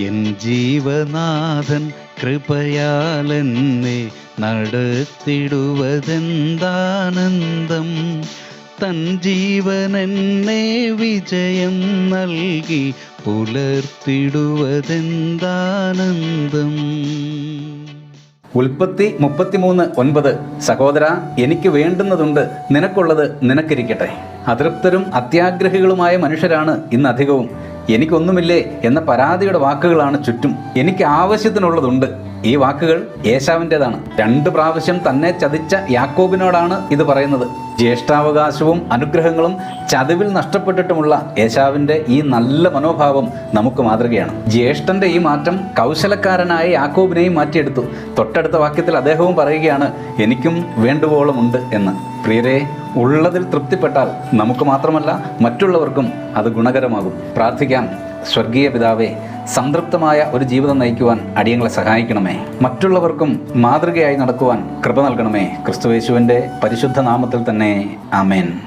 N ജീവനാഥൻ കൃപയാലെന്നെ നടത്തിടുവതെന്താനന്ദം. തൻ ജീവനെന്നെ വിജയം നൽകി പുലർത്തിടുവതെന്താനന്ദം. ഉൽപ്പത്തി മുപ്പത്തിമൂന്ന് ഒൻപത്. സഹോദര എനിക്ക് വേണ്ടുന്നതുണ്ട്. നിനക്കുള്ളത് നിനക്കിരിക്കട്ടെ. അതൃപ്തരും അത്യാഗ്രഹികളുമായ മനുഷ്യരാണ് ഇന്ന് അധികവും എനിക്കൊന്നുമില്ലേ എന്ന പരാതിയുടെ വാക്കുകളാണ് ചുറ്റും. എനിക്ക് ആവശ്യത്തിനുള്ളതുണ്ട്. ഈ വാക്കുകൾ യേശാവിന്റെതാണ് രണ്ട് പ്രാവശ്യം തന്നെ ചതിച്ച യാക്കോബിനോടാണ് ഇത് പറയുന്നത്. ജ്യേഷ്ഠാവകാശവും അനുഗ്രഹങ്ങളും ചതിവിൽ നഷ്ടപ്പെട്ടിട്ടുമുള്ള യേശാവിന്റെ ഈ നല്ല മനോഭാവം നമുക്ക് മാതൃകയാണ്. ജ്യേഷ്ഠന്റെ ഈ മാറ്റം കൗശലക്കാരനായ യാക്കോബിനെയും മാറ്റിയെടുത്തു. തൊട്ടടുത്ത വാക്യത്തിൽ അദ്ദേഹവും പറയുകയാണ് എനിക്കും വേണ്ടുവോളമുണ്ട് എന്ന്. പ്രിയരെ ഉള്ളതിൽ തൃപ്തിപ്പെട്ടാൽ നമുക്ക് മാത്രമല്ല മറ്റുള്ളവർക്കും അത് ഗുണകരമാകും. പ്രാർത്ഥിക്കാം. സ്വർഗീയ പിതാവെ സംതൃപ്തമായ ഒരു ജീവിതം നയിക്കുവാൻ അടിയങ്ങളെ സഹായിക്കണമേ. മറ്റുള്ളവർക്കും മാതൃകയായി നടക്കുവാൻ കൃപ നൽകണമേ. ക്രിസ്തുവേശുവിന്റെ പരിശുദ്ധ നാമത്തിൽ തന്നെ. ആമേൻ.